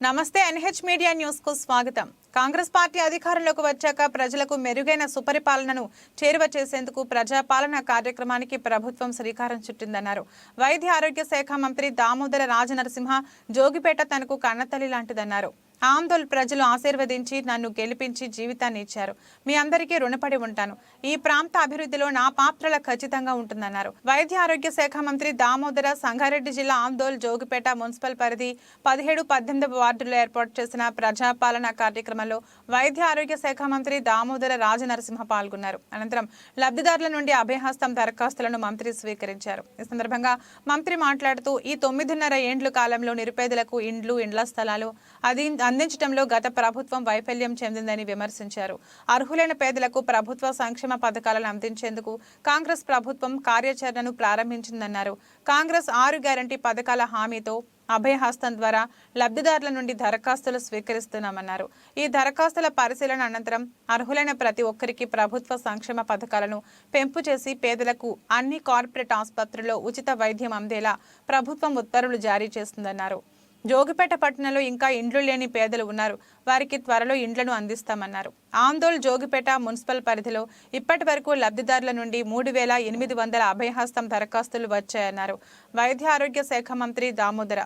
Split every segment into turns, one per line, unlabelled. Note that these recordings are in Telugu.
నమస్తే ఎన్హెచ్ మీడియా న్యూస్కు స్వాగతం. కాంగ్రెస్ పార్టీ అధికారంలోకి వచ్చాక ప్రజలకు మెరుగైన సుపరిపాలనను చేరువ చేసేందుకు ప్రజాపాలన కార్యక్రమానికి ప్రభుత్వం శ్రీకారం చుట్టిందన్నారు. వైద్య ఆరోగ్య శాఖ మంత్రి దామోదర రాజనరసింహ జోగిపేట తనకు కన్నతల్లి లాంటిదన్నారు. ఆందోళ్ ప్రజలు ఆశీర్వదించి నన్ను గెలిపించి జీవితాన్ని ఇచ్చారు. మీ అందరికీ రుణపడి ఉంటాను. ఈ ప్రాంత అభివృద్ధిలో నా పాత్రల ఖచ్చితంగా ఉంటుందన్నారు. వైద్య ఆరోగ్య శాఖ మంత్రి దామోదర సంగారెడ్డి జిల్లా ఆందోళ్ జోగిపేట మున్సిపల్ పరిధి పదిహేడు పద్దెనిమిది వార్డుల్లో ఏర్పాటు చేసిన ప్రజాపాలన కార్యక్రమంలో వైద్య ఆరోగ్య శాఖ మంత్రి దామోదర రాజనరసింహ పాల్గొన్నారు. అనంతరం లబ్ధిదారుల నుండి అభయహస్తం దరఖాస్తులను మంత్రి స్వీకరించారు. ఈ సందర్భంగా మంత్రి మాట్లాడుతూ ఈ తొమ్మిదిన్నర ఏండ్ల కాలంలో నిరుపేదలకు ఇండ్లు ఇండ్ల స్థలాలు అది అందించడంలో గత ప్రభుత్వం వైఫల్యం చెందిందని విమర్శించారు. అర్హులైన పేదలకు ప్రభుత్వ సంక్షేమ పథకాలను అందించేందుకు కాంగ్రెస్ ప్రభుత్వం కార్యాచరణను ప్రారంభించిందన్నారు. కాంగ్రెస్ ఆరు గ్యారంటీ పథకాల హామీతో అభయహస్తం ద్వారా లబ్ధిదారుల నుండి దరఖాస్తులు స్వీకరిస్తున్నామన్నారు. ఈ దరఖాస్తుల పరిశీలన అనంతరం అర్హులైన ప్రతి ఒక్కరికి ప్రభుత్వ సంక్షేమ పథకాలను పెంపు చేసి పేదలకు అన్ని కార్పొరేట్ ఆసుపత్రుల్లో ఉచిత వైద్యం అందేలా ప్రభుత్వం ఉత్తర్వులు జారీ చేస్తుందన్నారు. జోగిపేట పట్టణంలో ఇంకా ఇండ్లు లేని పేదలు ఉన్నారు. వారికి త్వరలో ఇండ్లను అందిస్తామన్నారు. ఆందోళ్ జోగిపేట మున్సిపల్ పరిధిలో ఇప్పటి వరకు లబ్ధిదారుల నుండి మూడు వేల ఎనిమిది వందల అభయహస్తం దరఖాస్తులు వచ్చాయన్నారు. వైద్య ఆరోగ్య శాఖ మంత్రి దామోదర.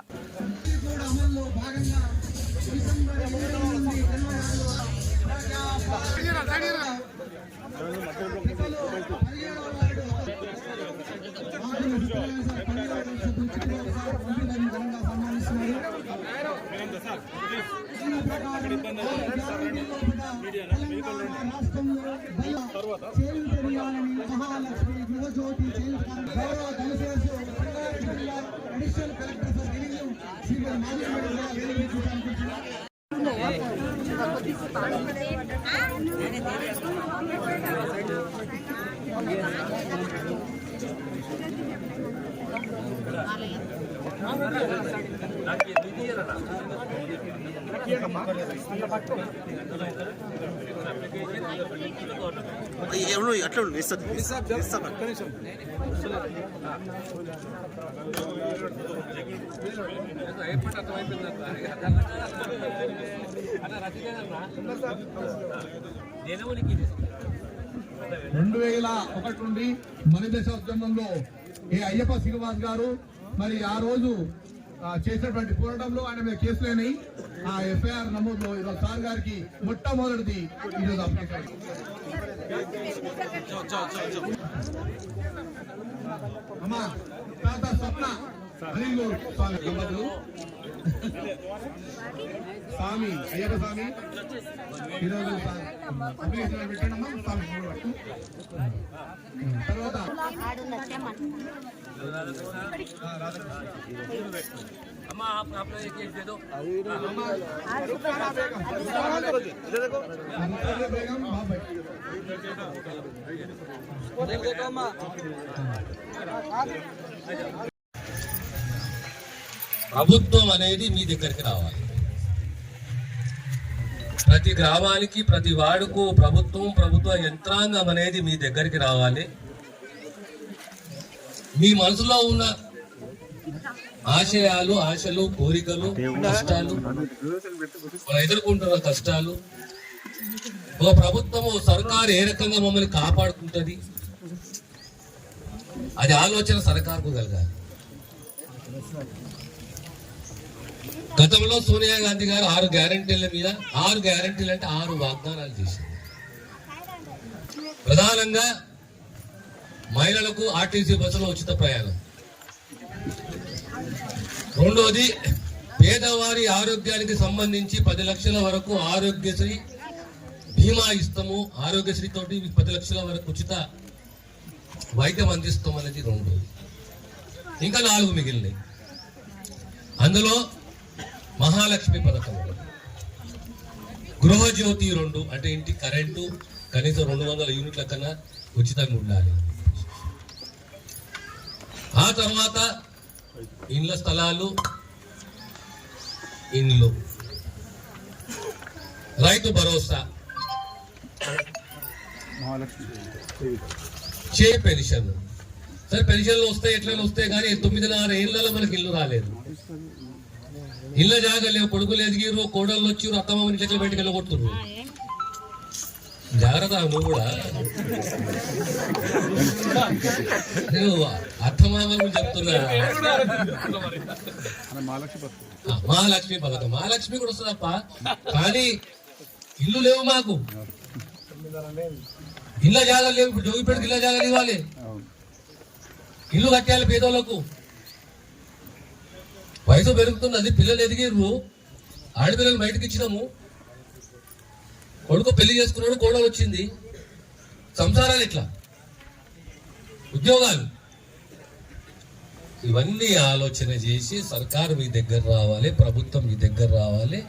మహాలక్ష్మి గృహజ్యోతి గౌరవ దళిత additional collector for revenue Shrimati Madhavi madam గారు వేదిక మీద కూర్చోవాలనుకుంటున్నాను.
ఎవరు అట్లా ఉండు ఇస్తాను
రెండు వేల ఒకటి నుండి మన దశోద్యమంలో ఏ అయ్యప్ప శ్రీనివాస్ గారు మరి ఆ రోజు చేసినటువంటి పోరాటంలో ఆయన మీద కేసులైనాయి ఆ ఎఫ్ఐఆర్ నమోదులో ఈరోజు సార్ గారికి మొట్టమొదటిది ఈరోజు అప్లికేషన్. అమ్మా తాత స్వప్న అనిల్ స్వామి. దంపతులు స్వామి అయ్యప్ప స్వామి ఈరోజు స్వామి అప్లికేషన్ పెట్టండమ్మా స్వామి మూడు పట్టు. తర్వాత
अम्मा आप आप लोग एक एक दे दो
అంతర్జాతీయ బేగం బాబాయ్
ప్రభుత్వం అనేది మీ దగ్గరికి రావాలి. ప్రతి గ్రామానికి ప్రతి వాడుకు ప్రభుత్వం ప్రభుత్వ యంత్రాంగం అనేది మీ దగ్గరికి రావాలి. మీ మనసులో ఉన్న ఆశయాలు ఆశలు కోరికలు కష్టాలు మనం ఎదుర్కొంటున్న కష్టాలు ఒక ప్రభుత్వం సర్కారు ఏ రకంగా మమ్మల్ని కాపాడుకుంటుంది? అది ఆలోచన సర్కారుకు కలగాలి. గతంలో సోనియా గాంధీ గారు ఆరు గ్యారంటీల మీద ఆరు గ్యారంటీలు అంటే ఆరు వాగ్దానాలు చేశారు. ప్రధానంగా మహిళలకు ఆర్టీసీ బస్సులో ఉచిత ప్రయాణం. రెండోది పేదవారి ఆరోగ్యానికి సంబంధించి పది లక్షల వరకు ఆరోగ్యశ్రీ బీమా ఇస్తాము. ఆరోగ్యశ్రీ తోటి పది లక్షల వరకు ఉచిత వైద్యం అందిస్తాం అనేది రెండోది. ఇంకా నాలుగు మిగిలినాయి అందులో మహాలక్ష్మి పథకం. గృహజ్యోతి రెండు అంటే ఇంటి కరెంటు కనీసం రెండు వందల యూనిట్ల కన్నా ఉచితంగా ఉండాలి. ఆ తర్వాత ఇండ్ల స్థలాలు ఇండ్లు. రైతు భరోసా. చే పెన్షన్. సరే పెన్షన్లు వస్తాయి ఎట్లా వస్తాయి కానీ తొమ్మిదిన్నర ఏళ్ళలో మనకి ఇల్లు రాలేదు. ఇళ్ళ జాగలేవు కొడుకులు ఎదిగిరు కోడళ్ళు వచ్చిర్రు అత్తమ్మని ఇట్లా బయటకు వెళ్ళగొడుతున్నారు జాగ్రత్త నువ్వు కూడా. అత్తమామల చెప్తున్నా. మహాలక్ష్మి పథకం. మహాలక్ష్మి కూడా వస్తుందప్ప. కానీ ఇల్లు లేవు మాకు. ఇళ్ళ జాగాలు లేవు. ఇప్పుడు జోగిపేటకి ఇళ్ళ జాగాలు ఇవ్వాలి. ఇల్లు కట్టాలి పేదోళ్ళకు. వయసు పెరుగుతున్నది పిల్లలు ఎదిగిర్రు ఆడపిల్లలు బయటకు ఇచ్చినాము. కొడుకు పెళ్ళి చేసుకున్నాడు కూడా వచ్చింది. సంసారాలు ఇట్లా ఉద్యోగాలు. ఇవన్నీ ఆలోచన చేసి సర్కారు మీ దగ్గర రావాలి ప్రభుత్వం మీ దగ్గర రావాలి.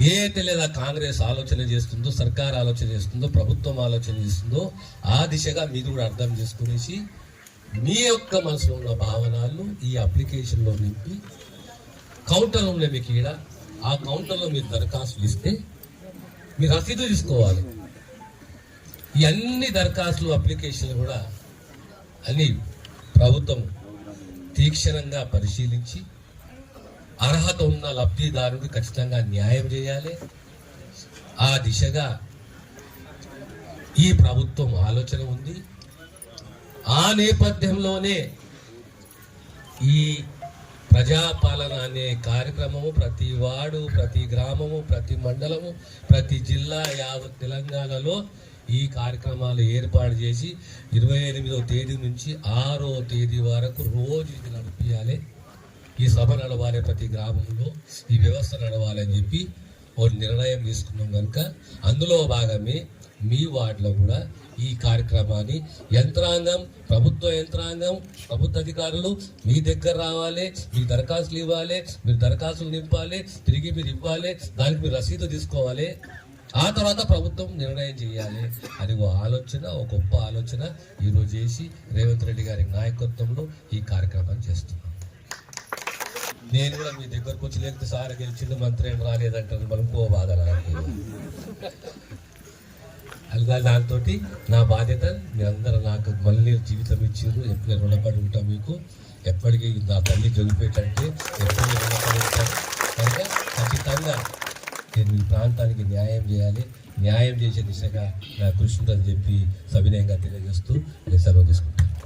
ఏ లేదా కాంగ్రెస్ ఆలోచన చేస్తుందో సర్కార్ ఆలోచన చేస్తుందో ప్రభుత్వం ఆలోచన చేస్తుందో ఆ దిశగా మీరు కూడా అర్థం చేసుకునేసి మీ యొక్క మనసులో ఉన్న భావనలు ఈ అప్లికేషన్లో నింపి కౌంటర్ ఉండే మీకు ఈడ ఆ కౌంటర్లో మీరు దరఖాస్తులు ఇస్తే మీరు రసీదు తీసుకోవాలి. ఈ అన్ని దరఖాస్తులు అప్లికేషన్లు కూడా అని ప్రభుత్వం తీక్షణంగా పరిశీలించి అర్హత ఉన్న లబ్ధిదారుడికి ఖచ్చితంగా న్యాయం చేయాలి. ఆ దిశగా ఈ ప్రభుత్వం ఆలోచన ఉంది. ఆ నేపథ్యంలోనే ఈ ప్రజాపాలన అనే కార్యక్రమము. ప్రతి వాడు ప్రతి గ్రామము ప్రతి మండలము ప్రతి జిల్లా యావత్ తెలంగాణలో ఈ కార్యక్రమాలు ఏర్పాటు చేసి ఇరవై ఎనిమిదో తేదీ నుంచి ఆరో తేదీ వరకు రోజు ఇది నడిపించాలి ఈ సభ నడవాలి ప్రతి గ్రామంలో ఈ వ్యవస్థ నడవాలని చెప్పి ఒక నిర్ణయం తీసుకున్నాం కనుక అందులో భాగమే మీ వార్డులో కూడా ఈ కార్యక్రమాన్ని యంత్రాంగం ప్రభుత్వ యంత్రాంగం ప్రభుత్వ అధికారులు మీ దగ్గర రావాలి మీ దరఖాస్తులు ఇవ్వాలి మీరు దరఖాస్తులు నింపాలి తిరిగి మీరు ఇవ్వాలి దానికి మీరు రసీదు తీసుకోవాలి. ఆ తర్వాత ప్రభుత్వం నిర్ణయం చేయాలి అది ఓ ఆలోచన ఒక గొప్ప ఆలోచన ఈరోజు చేసి రేవంత్ రెడ్డి గారి నాయకత్వంలో ఈ నేను కూడా మీ దగ్గరకు వచ్చి లేకపోతే సార్ గెలిచింది మంత్రి ఏం రాలేదంటారు. మనం కో బాధ నాకు అలాగే దాంతో నా బాధ్యత మీ అందరూ నాకు మళ్ళీ జీవితం ఇచ్చారు. ఎప్పుడు రుణపడి ఉంటాం మీకు. ఎప్పటికీ నా తల్లి జొగిపోయేటంటే ఎప్పటికీ రుణపడి ఉంటాను కనుక ఖచ్చితంగా నేను ఈ ప్రాంతానికి న్యాయం చేయాలి. న్యాయం చేసే దిశగా నా కృషి ఉంటుందని చెప్పి సవినయంగా తెలియజేస్తూ నేను సెలవు తీసుకుంటాను